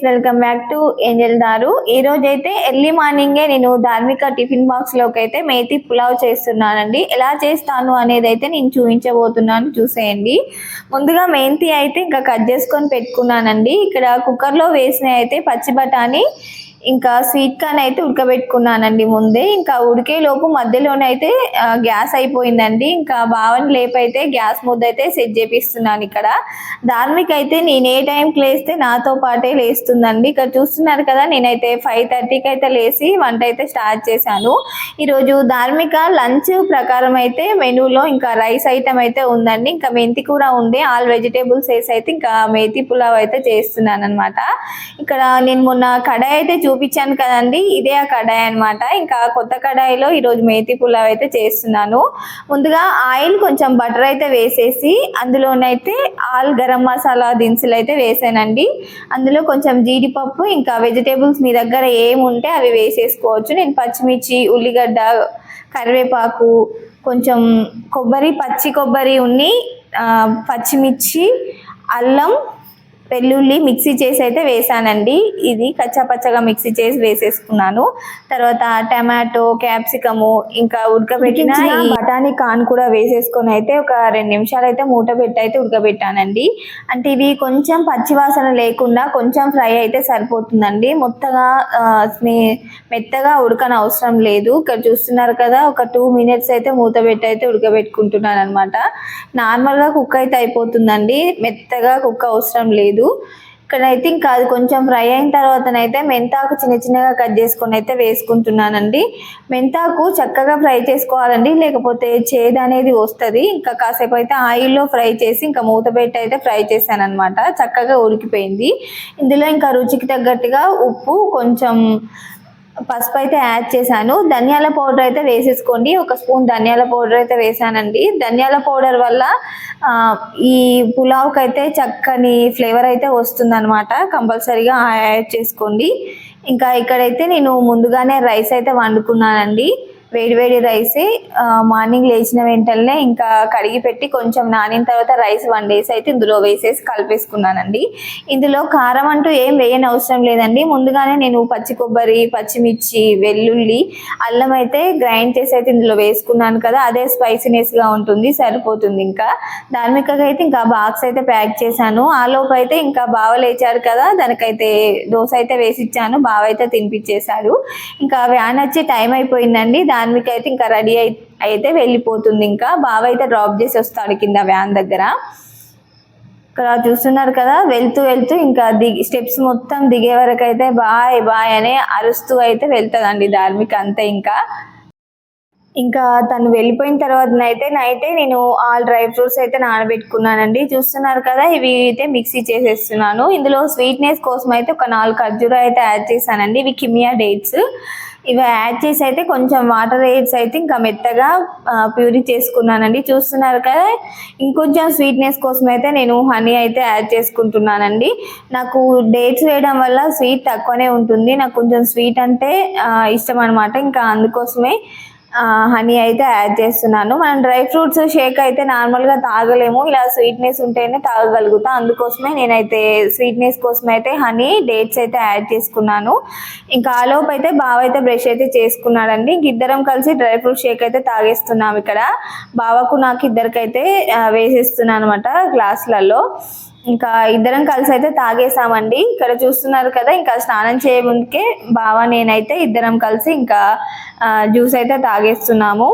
Friends welcome back to angel దారు ఈ రోజు అయితే ఎర్లీ మార్నింగే నేను ధార్మిక టిఫిన్ బాక్స్లోకి అయితే మేతి పులావ్ చేస్తున్నానండి. ఎలా చేస్తాను అనేది అయితే నేను చూపించబోతున్నాను చూసేయండి. ముందుగా మెంతి అయితే ఇంకా కట్ చేసుకొని పెట్టుకున్నానండి. ఇక్కడ కుక్కర్లో వేసిన అయితే పచ్చి బఠానీ ఇంకా స్వీట్ కార్న్ అయితే ఉడకబెట్టుకున్నానండి ముందే. ఇంకా ఉడికే లోపు మధ్యలోనే అయితే గ్యాస్ అయిపోయిందండి. ఇంకా బావన్ లేపైతే గ్యాస్ ముద్ద అయితే సెట్ చేపిస్తున్నాను ఇక్కడ. ధార్మిక్ అయితే నేను ఏ టైంకి లేస్తే నాతో పాటే లేస్తుందండి. ఇక్కడ చూస్తున్నారు కదా నేనైతే ఫైవ్ థర్టీకి అయితే లేచి వంట అయితే స్టార్ట్ చేశాను. ఈరోజు ధార్మిక లంచ్ ప్రకారం అయితే మెనూలో ఇంకా రైస్ ఐటమ్ అయితే ఉందండి. ఇంకా మెంతి కూర ఉండే ఆల్ వెజిటేబుల్స్ వేసి అయితే ఇంకా మేతి పులావ్ అయితే చేస్తున్నాను అనమాట ఇక్కడ నేను మొన్న కడాయి అయితే చూపించాను కదండి. ఇదే ఆ కడాయి అనమాట ఇంకా కొత్త కడాయిలో ఈరోజు మేతి పులావ్ అయితే చేస్తున్నాను. ముందుగా ఆయిల్ కొంచెం బటర్ అయితే వేసేసి అందులోనైతే ఆల్ గరం మసాలా దినుసులు అయితే వేసానండి. అందులో కొంచెం జీడిపప్పు ఇంకా వెజిటేబుల్స్ మీ దగ్గర ఏముంటే అవి వేసేసుకోవచ్చు. నేను పచ్చిమిర్చి ఉల్లిగడ్డ కరివేపాకు కొంచెం కొబ్బరి పచ్చి కొబ్బరి ఉన్ని పచ్చిమిర్చి అల్లం వెల్లుల్లి మిక్సీ చేసి అయితే వేసానండి. ఇది కచ్చా పచ్చగా మిక్సీ చేసి వేసేసుకున్నాను. తర్వాత టమాటో క్యాప్సికము ఇంకా ఉడకబెట్టిన ఈ బఠానీ కాన్ కూడా వేసేసుకొని అయితే ఒక రెండు నిమిషాలు అయితే మూట పెట్టి అయితే ఉడకబెట్టానండి. అంటే ఇవి కొంచెం పచ్చివాసన లేకుండా కొంచెం ఫ్రై అయితే సరిపోతుందండి. మొత్తగా మెత్తగా ఉడకన అవసరం లేదు. ఇక్కడ చూస్తున్నారు కదా ఒక టూ మినిట్స్ అయితే మూత పెట్టి అయితే ఉడకబెట్టుకుంటున్నాను అనమాట నార్మల్గా కుక్ అయితే అయిపోతుందండి. మెత్తగా కుక్ అవసరం లేదు. ఇక్కడైతే ఇంకా అది కొంచెం ఫ్రై అయిన తర్వాతనైతే మెంతాకు చిన్న చిన్నగా కట్ చేసుకొని అయితే వేసుకుంటున్నానండి. మెంతాకు చక్కగా ఫ్రై చేసుకోవాలండి. లేకపోతే చేదు అనేది వస్తుంది. ఇంకా కాసేపు అయితే ఆయిల్లో ఫ్రై చేసి ఇంకా మూత పెట్టి అయితే ఫ్రై చేశాను అనమాట చక్కగా ఉడికిపోయింది. ఇందులో ఇంకా రుచికి తగ్గట్టుగా ఉప్పు కొంచెం పసుపు అయితే యాడ్ చేశాను. ధనియాల పౌడర్ అయితే వేసేసుకోండి. ఒక స్పూన్ ధనియాల పౌడర్ అయితే వేసానండి. ధనియాల పౌడర్ వల్ల ఈ పులావ్కి అయితే చక్కని ఫ్లేవర్ అయితే వస్తుంది అనమాట కంపల్సరీగా యాడ్ చేసుకోండి. ఇంకా ఇక్కడైతే నేను ముందుగానే రైస్ అయితే వండుకున్నానండి. వేడి వేడి రైస్ మార్నింగ్ లేచిన వెంటనే ఇంకా కడిగి పెట్టి కొంచెం నానిన తర్వాత రైస్ వండేసి అయితే ఇందులో వేసేసి కలిపేసుకున్నానండి. ఇందులో కారం అంటూ ఏం వేయని అవసరం లేదండి. ముందుగానే నేను పచ్చి కొబ్బరి పచ్చిమిర్చి వెల్లుల్లి అల్లం అయితే గ్రైండ్ చేసి అయితే ఇందులో వేసుకున్నాను కదా అదే స్పైసీనెస్గా ఉంటుంది సరిపోతుంది ఇంకా. ధార్మికగా అయితే ఇంకా బాక్స్ అయితే ప్యాక్ చేశాను. ఆ అయితే ఇంకా బావ లేచారు కదా దానికైతే దోశ అయితే వేసి ఇచ్చాను బావ అయితే తినిపించేశారు. ఇంకా వ్యాన్ వచ్చి టైం అయిపోయిందండి. ధార్మిక అయితే ఇంకా రెడీ అయి అయితే వెళ్ళిపోతుంది ఇంకా. బావ అయితే డ్రాప్ చేసి వస్తాడు కింద వ్యాన్ దగ్గర. ఇక్కడ చూస్తున్నారు కదా వెళ్తూ వెళ్తూ ఇంకా దిగి స్టెప్స్ మొత్తం దిగే వరకు అయితే బాయ్ బాయ్ అని అరుస్తూ అయితే వెళ్తుందండి ధార్మిక అంతే ఇంకా. ఇంకా తను వెళ్ళిపోయిన తర్వాత అయితే నైటే నేను ఆల్ డ్రై ఫ్రూట్స్ అయితే నానబెట్టుకున్నానండి. చూస్తున్నారు కదా ఇవి అయితే మిక్సీ చేసేస్తున్నాను. ఇందులో స్వీట్నెస్ కోసం అయితే ఒక నాలుగు ఖర్జూర అయితే యాడ్ చేశానండి. ఇవి కిమియా డేట్స్. ఇవి యాడ్ చేసి అయితే కొంచెం వాటర్ ఎయిడ్స్ అయితే ఇంకా మెత్తగా ప్యూరీ చేసుకున్నానండి. చూస్తున్నారు కదా ఇంకొంచెం స్వీట్నెస్ కోసం అయితే నేను హనీ అయితే యాడ్ చేసుకుంటున్నానండి. నాకు డేట్స్ వేయడం వల్ల స్వీట్ తక్కువనే ఉంటుంది. నాకు కొంచెం స్వీట్ అంటే ఇష్టం అనమాట ఇంకా అందుకోసమే హనీ అయితే యాడ్ చేస్తున్నాను. మనం డ్రై ఫ్రూట్స్ షేక్ అయితే నార్మల్గా తాగలేము. ఇలా స్వీట్నెస్ ఉంటేనే తాగగలుగుతా. అందుకోసమే నేనైతే స్వీట్నెస్ కోసం అయితే హనీ డేట్స్ అయితే యాడ్ చేసుకున్నాను. ఇంకా ఆలోపు అయితే బావ అయితే బ్రష్ అయితే చేసుకున్నాడండి. ఇంక ఇద్దరం కలిసి డ్రై ఫ్రూట్ షేక్ అయితే తాగేస్తున్నాం ఇక్కడ. బావకు నాకు ఇద్దరికైతే వేసేస్తున్నాను అనమాట గ్లాసులలో ఇంకా ఇద్దరం కలిసి అయితే తాగేసామండి. ఇక్కడ చూస్తున్నారు కదా ఇంకా స్నానం చేయముందుకే బావ నేనైతే ఇద్దరం కలిసి ఇంకా జ్యూస్ అయితే తాగేస్తున్నాము.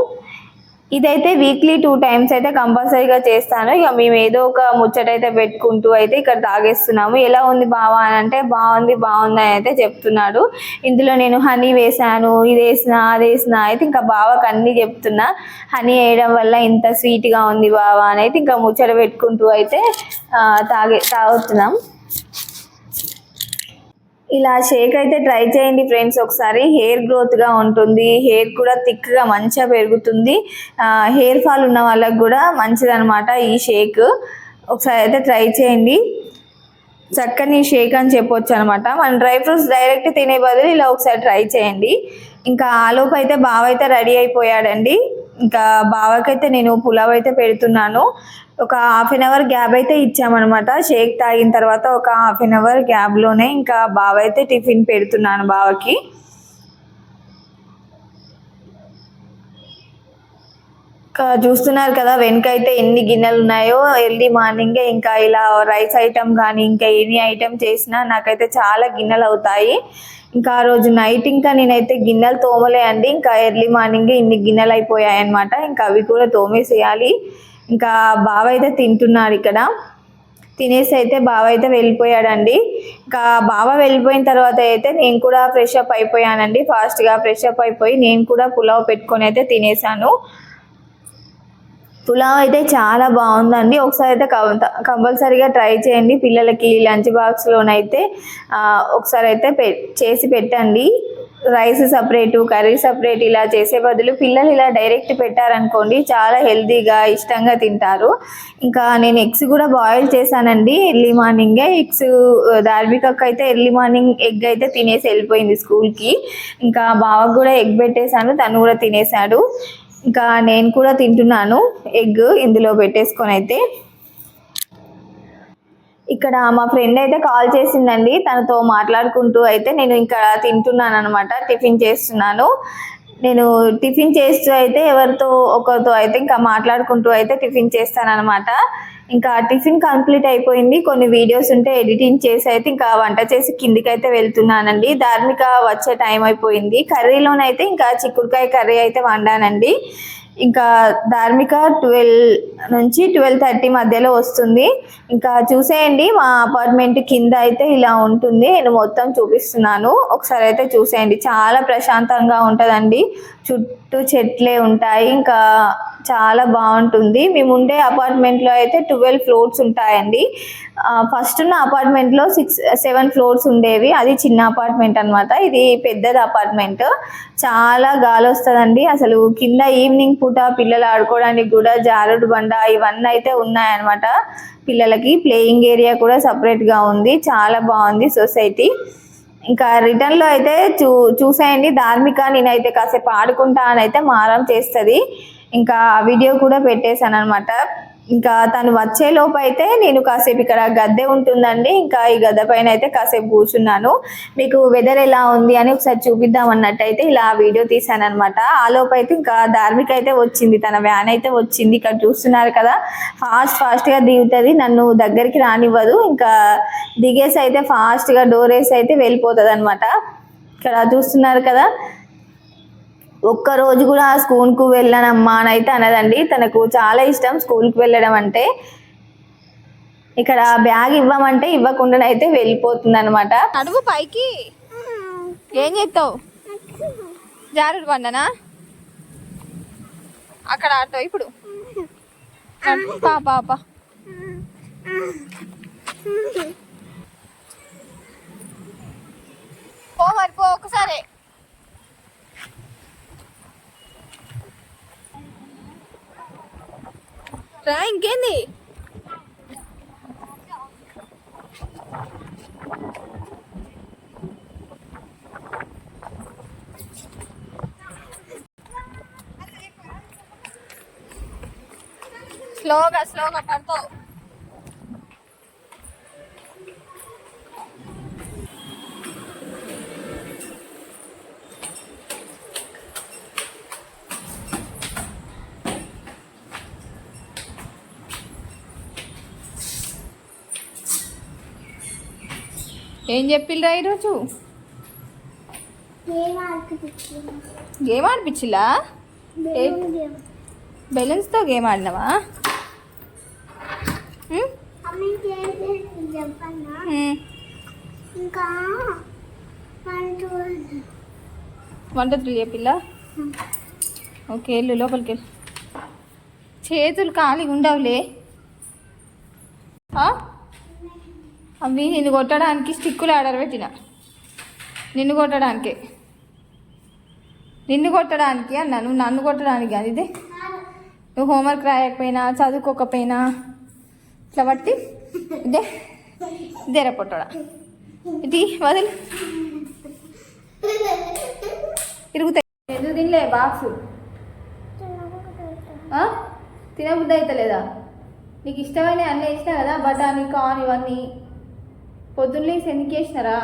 ఇదైతే వీక్లీ టూ టైమ్స్ అయితే కంపల్సరీగా చేస్తాను. ఇక మేము ఏదో ఒక ముచ్చట అయితే పెట్టుకుంటూ అయితే ఇక్కడ తాగేస్తున్నాము. ఎలా ఉంది బావా అని అంటే బాగుంది బాగుంది అని అయితే చెప్తున్నాడు. ఇందులో నేను హనీ వేసాను ఇది వేసిన అది వేసిన అయితే ఇంకా బావకు అన్నీ చెప్తున్నా. హనీ వేయడం వల్ల ఇంత స్వీట్గా ఉంది బావా అని అయితే ఇంకా ముచ్చట పెట్టుకుంటూ అయితే తాగే తాగుతున్నాం. ఇలా షేక్ అయితే ట్రై చేయండి ఫ్రెండ్స్. ఒకసారి హెయిర్ గ్రోత్గా ఉంటుంది. హెయిర్ కూడా థిక్గా మంచిగా పెరుగుతుంది. హెయిర్ ఫాల్ ఉన్న వాళ్ళకి కూడా మంచిదనమాట ఈ షేక్. ఒకసారి అయితే ట్రై చేయండి. చక్కని షేక్ అని చెప్పొచ్చు అనమాట మనం డ్రై ఫ్రూట్స్ డైరెక్ట్ తినే బదులు ఇలా ఒకసారి ట్రై చేయండి. ఇంకా ఆలోపు అయితే బావ అయితే రెడీ అయిపోయాడండి. ఇంకా బావకైతే నేను పులావ్ అయితే పెడుతున్నాను. ఒక హాఫ్ అన్ అవర్ గ్యాప్ అయితే ఇచ్చామన్నమాట. షేక్ తాగిన తర్వాత ఒక హాఫ్ అన్ అవర్ గ్యాప్లోనే ఇంకా బావ అయితే టిఫిన్ పెడుతున్నాను బావకి. ఇంకా చూస్తున్నారు కదా వెనక అయితే ఎన్ని గిన్నెలు ఉన్నాయో ఎర్లీ మార్నింగే ఇంకా ఇలా రైస్ ఐటమ్ కానీ ఇంకా ఎనీ ఐటమ్ చేసినా నాకైతే చాలా గిన్నెలు అవుతాయి. ఇంకా ఆ రోజు నైట్ ఇంకా నేనైతే గిన్నెలు తోమలే అండి. ఇంకా ఎర్లీ మార్నింగే ఇన్ని గిన్నెలు అయిపోయాయి అనమాట ఇంకా అవి కూడా తోమేసేయాలి. ఇంకా బావ అయితే తింటున్నారు ఇక్కడ. తినేసి అయితే బావ అయితే వెళ్ళిపోయాడండి. ఇంకా బావ వెళ్ళిపోయిన తర్వాత అయితే నేను కూడా ఫ్రెష్ అప్ అయిపోయానండి. ఫాస్ట్గా ఫ్రెష్ అప్ అయిపోయి నేను కూడా పులావ్ పెట్టుకొని అయితే తినేసాను. పులావ్ అయితే చాలా బాగుందండి. ఒకసారి అయితే కంపల్సరీగా ట్రై చేయండి. పిల్లలకి లంచ్ బాక్స్లోనైతే ఒకసారి అయితే పె చేసి పెట్టండి. రైస్ సపరేటు కర్రీ సపరేట్ ఇలా చేసే బదులు పిల్లలు ఇలా డైరెక్ట్ పెట్టారనుకోండి చాలా హెల్తీగా ఇష్టంగా తింటారు. ఇంకా నేను ఎగ్స్ కూడా బాయిల్ చేశానండి. ఎర్లీ మార్నింగే ఎగ్స్ ధార్మికక్క అయితే ఎర్లీ మార్నింగ్ ఎగ్ అయితే తినేసి వెళ్ళిపోయింది స్కూల్కి. ఇంకా బావకు కూడా ఎగ్ పెట్టేశాను తను కూడా తినేశాడు. ఇంకా నేను కూడా తింటున్నాను ఎగ్ ఇందులో పెట్టేసుకొని అయితే. ఇక్కడ మా ఫ్రెండ్ అయితే కాల్ చేసిందండి తనతో మాట్లాడుకుంటూ అయితే నేను ఇక్కడ తింటున్నాను అనమాట టిఫిన్ చేస్తున్నాను. నేను టిఫిన్ చేస్తూ అయితే ఎవరితో ఒకరితో అయితే ఇంకా మాట్లాడుకుంటూ అయితే టిఫిన్ చేస్తాను అనమాట ఇంకా టిఫిన్ కంప్లీట్ అయిపోయింది. కొన్ని వీడియోస్ ఉంటే ఎడిటింగ్ చేసి అయితే ఇంకా వంట చేసి కిందికి అయితే వెళ్తున్నానండి. ధార్మిక వచ్చే టైం అయిపోయింది. కర్రీలోనైతే ఇంకా చిక్కుడుకాయ కర్రీ అయితే వండానండి. ఇంకా ధార్మిక ట్వెల్వ్ నుంచి ట్వెల్వ్ థర్టీ మధ్యలో వస్తుంది. ఇంకా చూసేయండి మా అపార్ట్మెంట్ కింద అయితే ఇలా ఉంటుంది. నేను మొత్తం చూపిస్తున్నాను. ఒకసారి అయితే చూసేయండి. చాలా ప్రశాంతంగా ఉంటుందండి. చుట్టూ చెట్లే ఉంటాయి. ఇంకా చాలా బాగుంటుంది. మేము ఉండే అపార్ట్మెంట్లో అయితే ట్వెల్వ్ ఫ్లోర్స్ ఉంటాయండి. ఫస్ట్ ఉన్న అపార్ట్మెంట్లో సిక్స్ సెవెన్ ఫ్లోర్స్ ఉండేవి. అది చిన్న అపార్ట్మెంట్ అనమాట ఇది పెద్దది అపార్ట్మెంట్. చాలా గాలి వస్తుందండి. అసలు కింద ఈవినింగ్ పూట పిల్లలు ఆడుకోవడానికి కూడా జారుడు బండ ఇవన్నీ అయితే ఉన్నాయన్నమాట. పిల్లలకి ప్లేయింగ్ ఏరియా కూడా సపరేట్గా ఉంది. చాలా బాగుంది సొసైటీ. ఇంకా రిటర్న్లో అయితే చూ చూసేయండి. ధార్మిక నేనైతే కాసేపు ఆడుకుంటా అని అయితే మారం చేస్తుంది. ఇంకా వీడియో కూడా పెట్టేశాను అనమాట ఇంకా తను వచ్చే లోపు అయితే నేను కాసేపు ఇక్కడ గద్దె ఉంటుందండి. ఇంకా ఈ గద్దె పైన అయితే కాసేపు కూర్చున్నాను. మీకు వెదర్ ఎలా ఉంది అని ఒకసారి చూపిద్దాం అన్నట్టయితే ఇలా వీడియో తీసాను అనమాట ఆ లోపు అయితే ఇంకా ధార్మిక అయితే వచ్చింది. తన వ్యాన్ అయితే వచ్చింది. ఇక్కడ చూస్తున్నారు కదా ఫాస్ట్ ఫాస్ట్గా దిగుతుంది. నన్ను దగ్గరికి రానివ్వదు. ఇంకా దిగేసి అయితే ఫాస్ట్గా డోర్ వేసి అయితే వెళ్ళిపోతుంది అనమాట ఇక్కడ చూస్తున్నారు కదా ఒక్క రోజు కూడా స్కూల్కు వెళ్ళనమ్మా అని అయితే అనదండి. తనకు చాలా ఇష్టం స్కూల్కి వెళ్ళడం అంటే. ఇక్కడ బ్యాగ్ ఇవ్వమంటే ఇవ్వకుండానైతే వెళ్ళిపోతుంది అనమాట నడువు పైకి. ఏం చేస్తావు? జారుడు బండనా అక్కడ ఆడతావు ఇప్పుడు. పాప పో మరి పో ఒకసారి. రా ఇంకేంది? స్లోగా స్లోగా పడతావు ఏం చెప్పిల్రా ఈరోజు? గేమ్ ఆడిపించిలా బెలూన్స్తో గేమ్ ఆడినావా ఇంకా వన్ టూ త్రీ చెప్పిల్లా? ఓకే వెళ్ళు లోపలికి వెళ్ళు చేతులు ఖాళీగా ఉండవులే ఆ? అవి నిన్ను కొట్టడానికి స్టిక్కులు ఆర్డర్ పెట్టిన. నిన్ను కొట్టడానికి. నిన్ను కొట్టడానికి అన్నా నువ్వు నన్ను కొట్టడానికి కాదు ఇదే. నువ్వు హోంవర్క్ రాయకపోయినా చదువుకోకపోయినా ఇట్లా బట్టి ఇదే దేర పొట్టడా. ఇది వదిలి. తిరుగుతాయి ఎందుకు తినలే బాక్స్? ఆ? తినబుద్ధి అవుతలేదా నీకు ఇష్టమైన అన్నీ ఇష్టం కదా బఠానీ కార్న్ ఇవన్నీ. పొద్దున్న లేసి ఎందుకు వేసినారా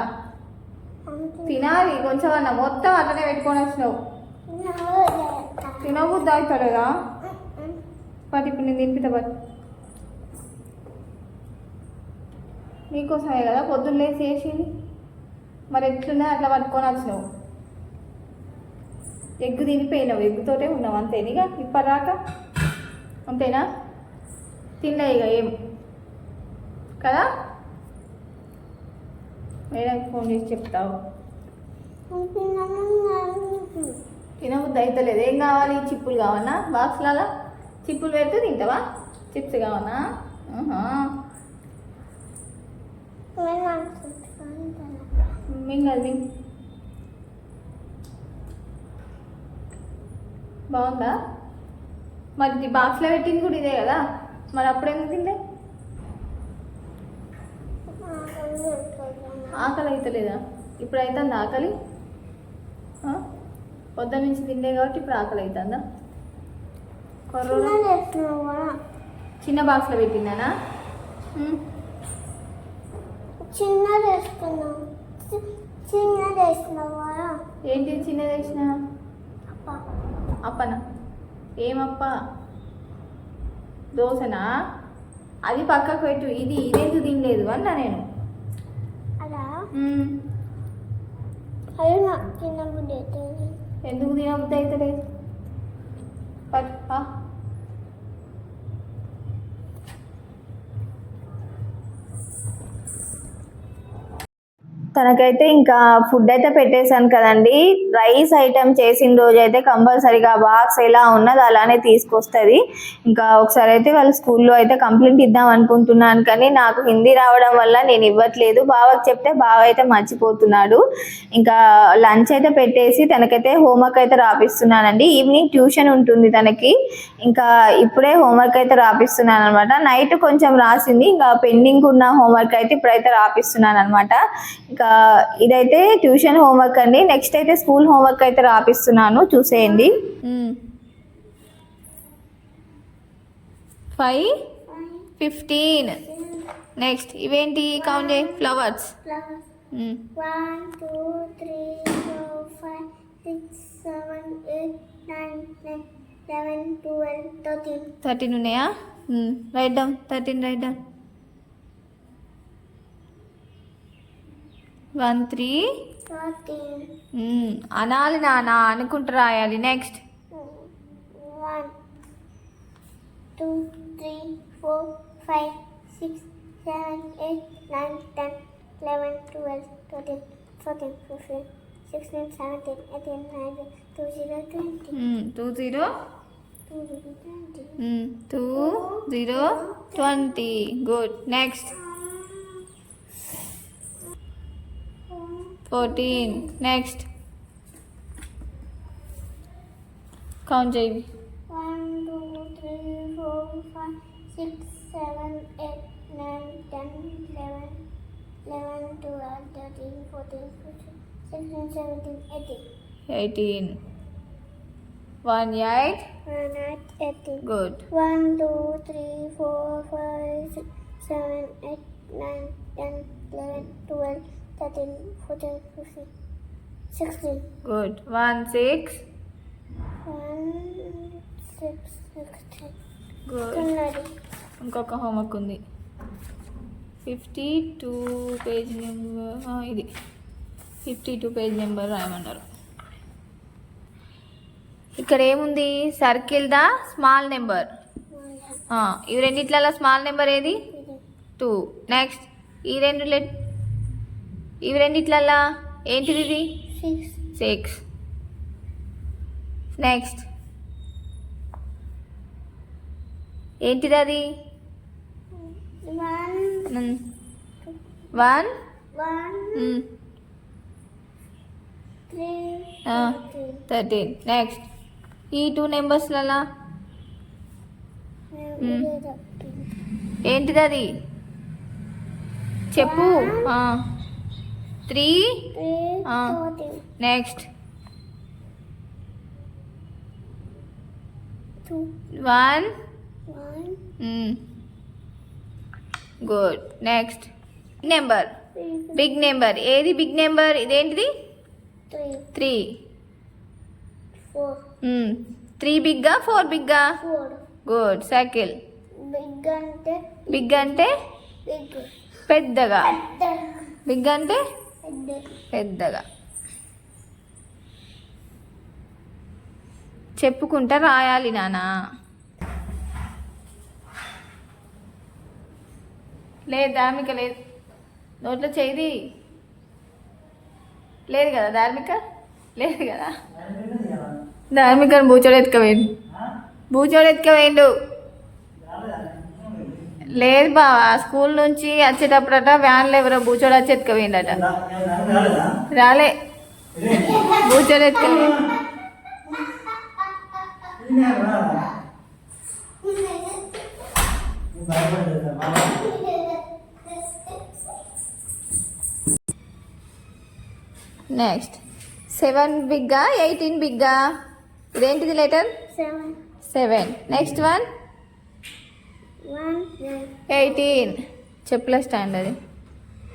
తినాలి కొంచెం అన్న మొత్తం అట్లనే పెట్టుకొని వచ్చినావు. తినబుద్ధి అవుతలేదా పట్టి ఇప్పుడు నేను తినిపిత పట్టు. నీకోసమే కదా పొద్దున్న వేసింది మరి ఎట్లున్నా అట్లా పట్టుకొని వచ్చినావు. ఎగ్గు తినిపోయినావు ఎగ్గుతోటే ఉన్నావు అంతేనిగా ఇప్పటిదాక? అంతేనా? తినలే ఇక ఏం. కదా? మేడంకి ఫోన్ చేసి చెప్తావు. తినబుద్ధి అవుతలేదు ఏం కావాలి? చిప్పులు కావన్నా బాక్స్లలో చిప్పులు పెడితే తింటావా? చిప్స్ కావాలా? ఆహా. మింగదు మింగ్. బాగుందా? మరి బాక్స్లో పెట్టింది కూడా ఇదే కదా? మరి అప్పుడు ఎందుకు తింటే ఆకలి అవుతలేదా ఇప్పుడు అవుతుందా ఆకలి? ఆ? పొద్దున్న నుంచి తిండే కాబట్టి ఇప్పుడు ఆకలి అవుతుందా చిన్న బాక్స్లో పెట్టిందానా? వేసినావా ఏంటి చిన్నది వేసిన అప్ప. అప్పనా? ఏమప్ప? దోశనా? అది పక్కకు పెట్టు. ఇది ఇదెందుకు తినలేదు అన్నా నేను. అలా ఉమ్. అది నాకు తినబుద్ధి అవుతుంది తనకైతే ఇంకా ఫుడ్ అయితే పెట్టేశాను కదండి. రైస్ ఐటమ్ చేసిన రోజు అయితే కంపల్సరీగా బాక్స్ ఎలా ఉన్నది అలానే తీసుకొస్తుంది. ఇంకా ఒకసారి అయితే వాళ్ళ స్కూల్లో అయితే కంప్లైంట్ ఇద్దాం అనుకుంటున్నాను కానీ నాకు హిందీ రావడం వల్ల నేను ఇవ్వట్లేదు. బావకి చెప్తే బావ అయితే మర్చిపోతున్నాడు. ఇంకా లంచ్ అయితే పెట్టేసి తనకైతే హోంవర్క్ అయితే రాపిస్తున్నానండి. ఈవినింగ్ ట్యూషన్ ఉంటుంది తనకి. ఇంకా ఇప్పుడే హోంవర్క్ అయితే రాపిస్తున్నాను అనమాట నైట్ కొంచెం రాసింది. ఇంకా పెండింగ్ ఉన్న హోంవర్క్ అయితే ఇప్పుడైతే రాపిస్తున్నాను అనమాట ఇంకా ఇదైతే ట్యూషన్ హోంవర్క్ అండి. నెక్స్ట్ అయితే స్కూల్ హోంవర్క్ అయితే రాపిస్తున్నాను. చూసేయండి. Five fifteen. నెక్స్ట్ ఇవేంటి కౌంట్ చేయి? Flowers. Flowers one two three four five six seven eight nine ten eleven twelve thirteen. Thirteen ఉన్నాయా? Right down. Thirteen right down. One three thirteen అనాలి నాన్న అనుకుంటూ రాయాలి. Next one two three four five six seven eight nine ten eleven twelve thirteen fourteen fifteen sixteen seventeen eighteen nineteen two zero twenty two zero two zero twenty good next 14. Next. Count JB. 1, 2, 3, 4, 5, 6, 7, 8, 9, 10, 11, 11 12, 13, 14, 15, 16, 17, 18. 18. 1, 8. 1, 8, 18. Good. One two three four five six seven eight nine. Twelve, thirteen, fourteen, fifteen, sixteen. Good one six One, six, sixteen. Good Somebody. ఇంకొక homework ఉంది. Fifty two page number ఇది. Fifty two page number రాయమన్నారు ఇక్కడ ఏముంది? Circle the? Small number ఇవి రెండిట్లలో small number ఏది? Two next ఈ రెండు లెట్ ఇవి రెండిట్లల్లా ఏంటిది ఇది. సిక్స్ నెక్స్ట్ ఏంటిది అది వన్. థర్టీన్ నెక్స్ట్ ఈ టూ నెంబర్స్లలో. ఏంటిది అది చెప్పు. Three. Next. One. Good. Next. Number. Big number. ఏది బిగ్ నెంబర్? ఇదేంటిది? త్రీ. త్రీ బిగ్గా ఫోర్ బిగ్గా. గుడ్. సైకిల్. Big అంటే బిగ్. అంటే. పెద్దగా. పెద్ద. బిగ్ అంటే పెద్దగా. చెప్పుకుంటా రాయాలి నానా. లేదు ధార్మిక లేదు. నోట్లో చేయి లేదు కదా ధార్మిక? లేదు కదా. ధార్మికని బూచోడు ఎత్తుకపోయిండు. బూచోడు ఎత్తుకపోయిండు. లేదు బావా స్కూల్ నుంచి వచ్చేటప్పుడట వ్యాన్లో ఎవరో బూచోడు వచ్చి ఎత్తుకపోయిండట. రాలే. బూచోడు ఎత్తుకపోయిండు నెక్స్ట్ సెవెన్ బిగ్గా ఎయిటీన్ బిగ్గా ఇదేంటిది letter seven next one eighteen. చెప్పుల స్టాండ్ అది.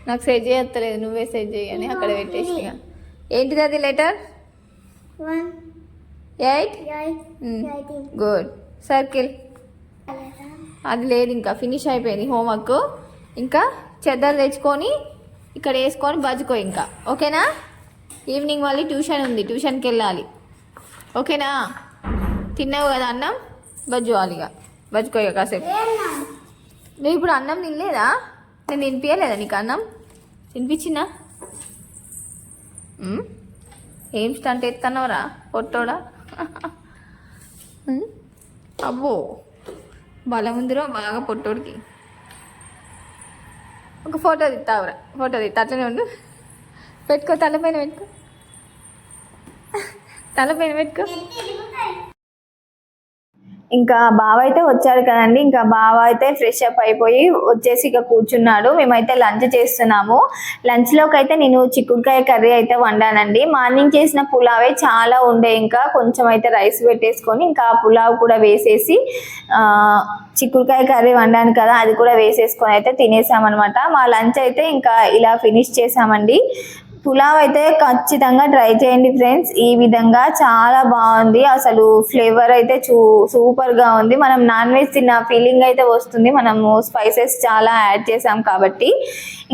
నాకు సెట్ చేయత్తలేదు నువ్వే సెట్ చేయని అక్కడ పెట్టేసి. ఏంటిది అది లెటర్? ఎయిట్. గుడ్ సర్కిల్ అది లేదు ఇంకా ఫినిష్ అయిపోయింది హోంవర్క్ ఇంకా చెద్దలు తెచ్చుకొని ఇక్కడ వేసుకొని బజ్జుకో ఇంకా. ఓకేనా? ఈవినింగ్ మళ్ళీ ట్యూషన్ ఉంది ట్యూషన్కి వెళ్ళాలి ఓకేనా? తిన్నావు కదా అన్నం? బజ్జువాలి ఇక. బజ్జుకో కాసేపు. నువ్వు ఇప్పుడు అన్నం తినలేదా? నేను తినిపించలేదా నీకు అన్నం? తినిపించినా? ఏం స్టంట్ ఎత్తన్నావురా పొట్టోడా? అబ్బో. బలం ఉందిరా బాగా పొట్టోడికి. ఒక ఫోటో తిత్తావురా. ఫోటో తిత్తా అట్లనే ఉండు. పెట్టుకో తలపైన పెట్టుకో. తలపైన పెట్టుకో. ఇంకా బావ అయితే వచ్చాడు కదండి. ఇంకా బావ అయితే ఫ్రెష్ అప్ అయిపోయి వచ్చేసి ఇక కూర్చున్నాడు. మేమైతే లంచ్ చేస్తున్నాము. లంచ్లోకి అయితే నేను చిక్కుడుకాయ కర్రీ అయితే వండానండి. మార్నింగ్ చేసిన పులావే చాలా ఉండే ఇంకా. కొంచెం అయితే రైస్ పెట్టేసుకొని ఇంకా ఆ పులావ్ కూడా వేసేసి చిక్కుడుకాయ కర్రీ వండాను కదా అది కూడా వేసేసుకొని అయితే తినేసామన్నమాట. మా లంచ్ అయితే ఇంకా ఇలా ఫినిష్ చేసామండి. పులావ్ అయితే ఖచ్చితంగా ట్రై చేయండి ఫ్రెండ్స్. ఈ విధంగా చాలా బాగుంది. అసలు ఫ్లేవర్ అయితే చూ సూపర్గా ఉంది. మనం నాన్ వెజ్ తిన్న ఫీలింగ్ అయితే వస్తుంది. మనము స్పైసెస్ చాలా యాడ్ చేసాం కాబట్టి.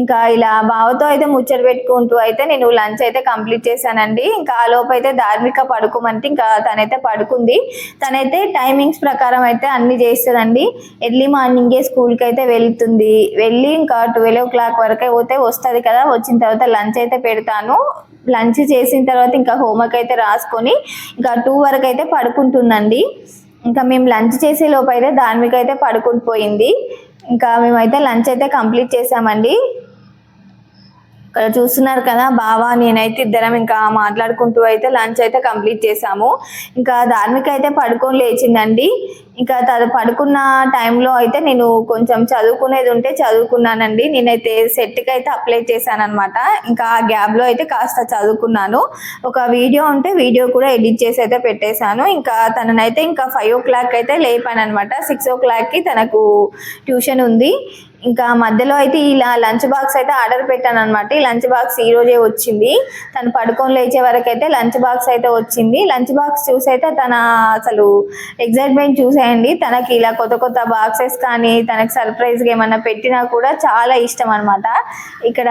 ఇంకా ఇలా బావతో అయితే ముచ్చట పెట్టుకుంటూ అయితే నేను లంచ్ అయితే కంప్లీట్ చేశానండి. ఇంకా ఆ లోపు అయితే ధార్మిక పడుకోమంటే ఇంకా తనైతే పడుకుంది. తనైతే టైమింగ్స్ ప్రకారం అయితే అన్ని చేస్తుందండి. ఎర్లీ మార్నింగే స్కూల్కి అయితే వెళ్తుంది. వెళ్ళి ఇంకా ట్వెల్వ్ ఓ క్లాక్ వరకు పోతే వస్తుంది కదా. వచ్చిన తర్వాత లంచ్ అయితే పెడుతుంది పెడతాను. లంచ్ చేసిన తర్వాత ఇంకా హోంవర్క్ అయితే రాసుకొని ఇంకా టూ వరకు అయితే పడుకుంటుందండి. ఇంకా మేము లంచ్ చేసే లోపు అయితే ధార్మిక అయితే పడుకుని పోయింది. ఇంకా మేమైతే లంచ్ అయితే కంప్లీట్ చేసామండి. ఇక్కడ చూస్తున్నారు కదా బావా నేనైతే ఇద్దరం ఇంకా మాట్లాడుకుంటూ అయితే లంచ్ అయితే కంప్లీట్ చేసాము. ఇంకా ధార్మిక అయితే పడుకొని లేచిందండి. ఇంకా తను పడుకున్న టైంలో అయితే నేను కొంచెం చదువుకునేది ఉంటే చదువుకున్నానండి. నేనైతే సెట్కి అయితే అప్లై చేశాను అనమాట ఇంకా ఆ గ్యాప్లో అయితే కాస్త చదువుకున్నాను. ఒక వీడియో ఉంటే వీడియో కూడా ఎడిట్ చేసి అయితే పెట్టేశాను. ఇంకా తననైతే ఇంకా ఫైవ్ ఓ క్లాక్ అయితే లేపాను అనమాట సిక్స్ ఓ క్లాక్కి తనకు ట్యూషన్ ఉంది. ఇంకా మధ్యలో అయితే ఇలా లంచ్ బాక్స్ అయితే ఆర్డర్ పెట్టాను అనమాట ఈ లంచ్ బాక్స్ ఈ రోజే వచ్చింది. తను పడుకొని లేచే వరకు అయితే లంచ్ బాక్స్ అయితే వచ్చింది. లంచ్ బాక్స్ చూసి అయితే తన అసలు ఎగ్జైట్మెంట్ అండి తనకి ఇలా కొత్త కొత్త బాక్సెస్ కానీ తనకి సర్ప్రైజ్గా ఏమన్నా పెట్టినా కూడా చాలా ఇష్టం అనమాట ఇక్కడ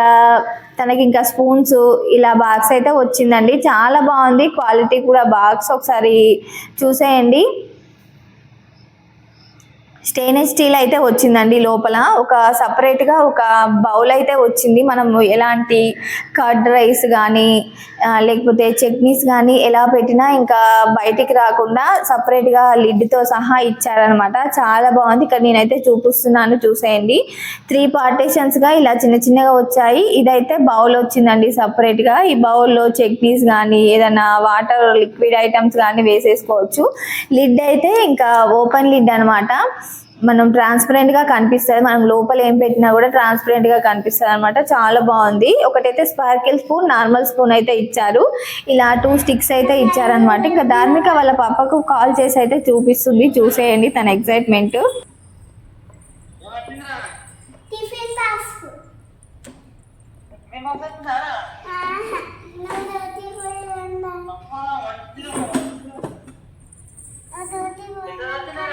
తనకి ఇంకా స్పూన్స్ ఇలా బాక్స్ అయితే వచ్చిందండి. చాలా బాగుంది. క్వాలిటీ కూడా బాక్స్ ఒకసారి చూసేయండి. స్టెయిన్లెస్ స్టీల్ అయితే వచ్చిందండి లోపల. ఒక సపరేట్గా ఒక బౌల్ అయితే వచ్చింది. మనం ఎలాంటి కర్డ్ రైస్ కానీ లేకపోతే చట్నీస్ కానీ ఎలా పెట్టినా ఇంకా బయటికి రాకుండా సపరేట్గా లిడ్తో సహా ఇచ్చారనమాట చాలా బాగుంది. ఇక్కడ నేనైతే చూపిస్తున్నాను చూసేయండి. త్రీ పార్టీషన్స్గా ఇలా చిన్న చిన్నగా వచ్చాయి. ఇదైతే బౌల్ వచ్చిందండి సపరేట్గా ఈ బౌల్లో చట్నీస్ కానీ ఏదైనా వాటర్ లిక్విడ్ ఐటమ్స్ కానీ వేసేసుకోవచ్చు. లిడ్ అయితే ఇంకా ఓపెన్ లిడ్ అనమాట మనం ట్రాన్స్పరెంట్గా కనిపిస్తుంది. మనం లోపల ఏం పెట్టినా కూడా ట్రాన్స్పరెంట్గా కనిపిస్తుంది అనమాట చాలా బాగుంది. ఒకటైతే స్పార్కిల్ స్పూన్ నార్మల్ స్పూన్ అయితే ఇచ్చారు. ఇలా టూ స్టిక్స్ అయితే ఇచ్చారనమాట ఇంకా ధార్మిక వాళ్ళ పాపకు కాల్ చేసి అయితే చూపిస్తుంది. చూసేయండి తన ఎక్సైట్మెంట్ టిఫిన్ బాక్స్ ఆహా, నువ్వు దోతి పోయి ఉందా? ఆ దోతి పోయినాకనే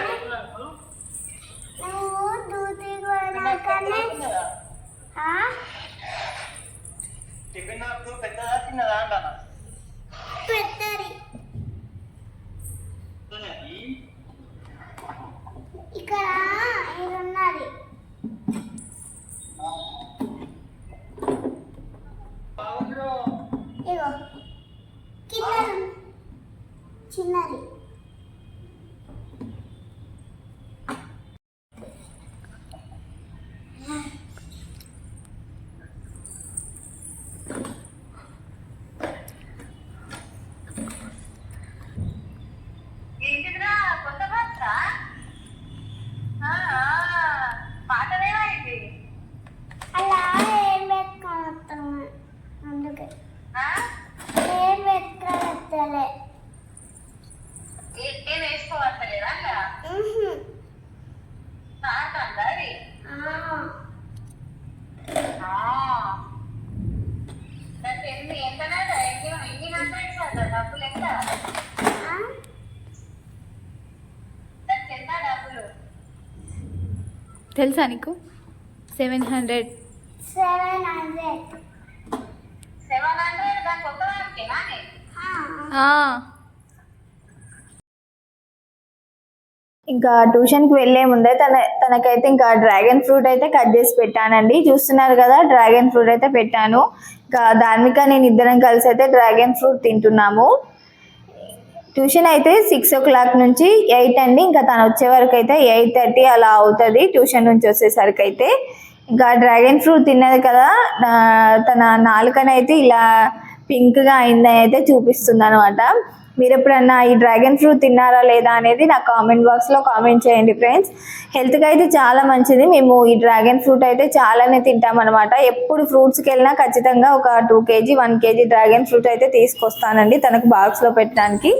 నువ్వు దోతి పోయినాకనే ఆ? టిఫిన్ నాకు పెద్దదా చిన్నదా అంటానా పెద్దది ఇక్కడ ఇది ఉన్నది ఇగో కింద చిన్నది ఏంటిదిరా కొత్త బస్స పాతదేమైంది అలా ఏం పెట్టుకొని వస్తాము అందుకే ఏం పెట్టుకొని వస్తలే ఏం వేసుకోవస్తలేదా ఉహు. నాకందా అది ఆ. దానికి ఎన్ని ఎంతనా ఎన్ని ఎన్ని మాట్లాడేసారు డబ్బులు ఎంత ఆ? దానికి ఎంత డబ్బులు తెలుసా నీకు? Seven hundred. Seven hundred seven hundred దానికి ఒక్కదానికేనా ఆ. ఇంకా ట్యూషన్కి వెళ్ళే ముందే తన తనకైతే ఇంకా డ్రాగన్ ఫ్రూట్ అయితే కట్ చేసి పెట్టానండి. చూస్తున్నారు కదా డ్రాగన్ ఫ్రూట్ అయితే పెట్టాను. ఇంకా ధార్మిక నేను ఇద్దరం కలిసి అయితే డ్రాగన్ ఫ్రూట్ తింటున్నాము. ట్యూషన్ అయితే సిక్స్ ఓ క్లాక్ నుంచి ఎయిట్ అండి. ఇంకా తను వచ్చే వరకు అయితే ఎయిట్ థర్టీ అలా అవుతుంది ట్యూషన్ నుంచి వచ్చేసరికి అయితే. ఇంకా డ్రాగన్ ఫ్రూట్ తిన్నది కదా నా- తన నాలుకనైతే ఇలా పింక్గా అయిందని అయితే చూపిస్తుంది అనమాట మీరు ఎప్పుడన్నా ఈ డ్రాగన్ ఫ్రూట్ తిన్నారా లేదా అనేది నా కామెంట్ బాక్స్లో కామెంట్ చేయండి ఫ్రెండ్స్. హెల్త్కి అయితే చాలా మంచిది. మేము ఈ డ్రాగన్ ఫ్రూట్ అయితే చాలానే తింటాం అనమాట ఎప్పుడు ఫ్రూట్స్కి వెళ్ళినా ఖచ్చితంగా ఒక two KG one KG dragon fruit అయితే తీసుకొస్తానండి తనకు బాక్స్లో పెట్టడానికి.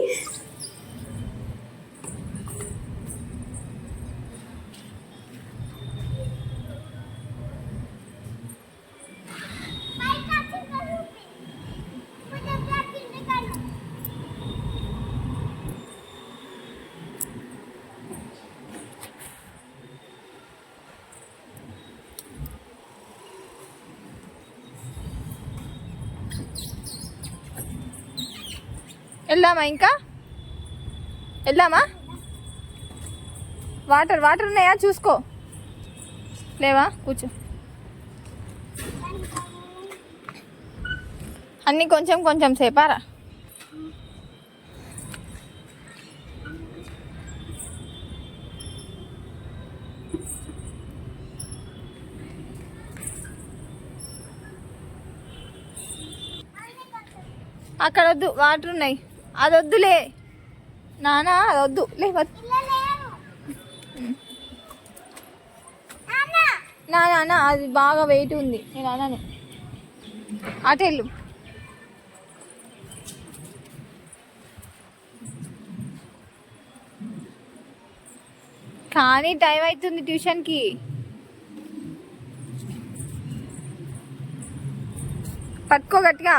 వెళ్దామా ఇంకా? వెళ్దామా? వాటర్ వాటర్ ఉన్నాయా? చూసుకో. లేవా? కూర్చో. అన్నీ కొంచెం కొంచెం సేపారా? అక్కడ వద్దు వాటర్ ఉన్నాయి. అది వద్దులే నానా అదొద్దు. వద్దు లే నా నాన్న అది బాగా వెయిట్ ఉంది. నేను అనను అటు వెళ్ళు. కానీ టైం అవుతుంది ట్యూషన్కి. పట్టుకో గట్టిగా.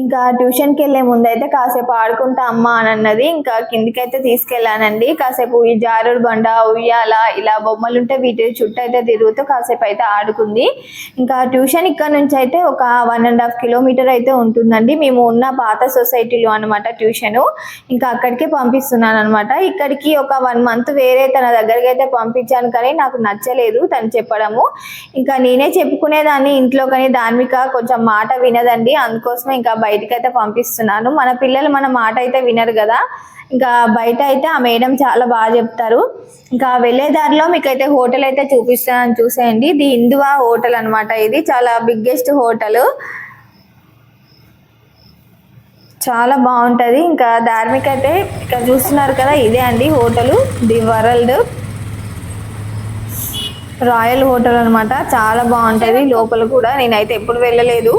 ఇంకా ట్యూషన్కి వెళ్ళే ముందు అయితే కాసేపు ఆడుకుంటా అమ్మా అని అన్నది. ఇంకా కిందికైతే తీసుకెళ్ళానండి. కాసేపు ఈ జారుడు బండ ఉయ్యాల ఇలా బొమ్మలు ఉంటే వీటి చుట్టూ అయితే తిరుగుతూ కాసేపు అయితే ఆడుకుంది. ఇంకా ట్యూషన్ ఇక్కడ నుంచి అయితే ఒక వన్ అండ్ హాఫ్ కిలోమీటర్ అయితే ఉంటుందండి. మేము ఉన్న పాత సొసైటీలో అనమాట ట్యూషన్. ఇంకా అక్కడికే పంపిస్తున్నాను అనమాట ఇక్కడికి ఒక వన్ మంత్ వేరే తన దగ్గరికి అయితే పంపించాను కానీ నాకు నచ్చలేదు తను చెప్పడము. ఇంకా నేనే చెప్పుకునేదాన్ని ఇంట్లో కానీ ధార్మిక కొంచెం మాట వినదండి. అందుకోసమే ఇంకా బయటికి అయితే పంపిస్తున్నాను. మన పిల్లలు మన మాట అయితే వినరు కదా. ఇంకా బయట అయితే ఆ మేడం చాలా బాగా చెప్తారు. ఇంకా వెళ్ళే దారిలో మీకైతే హోటల్ అయితే చూపిస్తాను చూసేయండి. ఇది హిందువా హోటల్ అనమాట ఇది. చాలా బిగ్గెస్ట్ హోటల్. చాలా బాగుంటుంది. ఇంకా ధార్మిక అయితే ఇక్కడ చూస్తున్నారు కదా ఇదే అండి hotel. The world. Royal hotel అనమాట చాలా బాగుంటుంది లోపల కూడా. నేనైతే ఎప్పుడు వెళ్ళలేదు.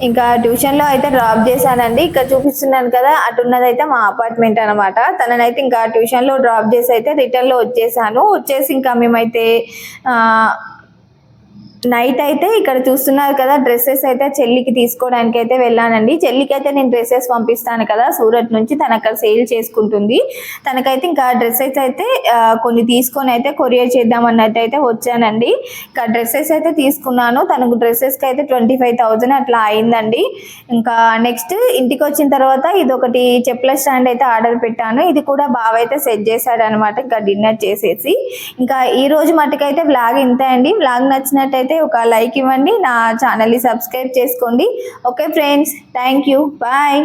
ఇంకా ట్యూషన్లో అయితే డ్రాప్ చేశానండి. ఇక్కడ చూపిస్తున్నాను కదా అటున్నది అయితే మా అపార్ట్మెంట్ అనమాట తననైతే ఇంకా ట్యూషన్లో డ్రాప్ చేసి అయితే రిటర్న్లో వచ్చేసాను. వచ్చేసి ఇంకా మేమైతే ఆ, నైట్ అయితే ఇక్కడ చూస్తున్నారు కదా డ్రెస్సెస్ అయితే చెల్లికి తీసుకోవడానికి అయితే వెళ్ళానండి. చెల్లికి అయితే నేను డ్రెస్సెస్ పంపిస్తాను కదా సూరత్ నుంచి తన అక్కడ సేల్ చేసుకుంటుంది. తనకైతే ఇంకా డ్రెస్సెస్ అయితే కొన్ని తీసుకొని అయితే కొరియర్ చేద్దాం అన్నట్టు అయితే వచ్చానండి. ఇంకా డ్రెస్సెస్ అయితే తీసుకున్నాను. తనకు డ్రెస్సెస్కి అయితే ట్వంటీ ఫైవ్ థౌజండ్ అట్లా అయిందండి. ఇంకా నెక్స్ట్ ఇంటికి వచ్చిన తర్వాత ఇది ఒకటి చెప్పుల స్టాండ్ అయితే ఆర్డర్ పెట్టాను. ఇది కూడా బాగా అయితే సెట్ చేశాడు అనమాట ఇంకా డిన్నర్ చేసేసి. ఇంకా ఈ రోజు మటుకైతే వ్లాగ్ ఇంతే అండి. వ్లాగ్ నచ్చినట్టయితే ఒక లైక్ ఇవ్వండి నా ఛానల్ని సబ్స్క్రైబ్ చేసుకోండి. Okay friends thank you. Bye.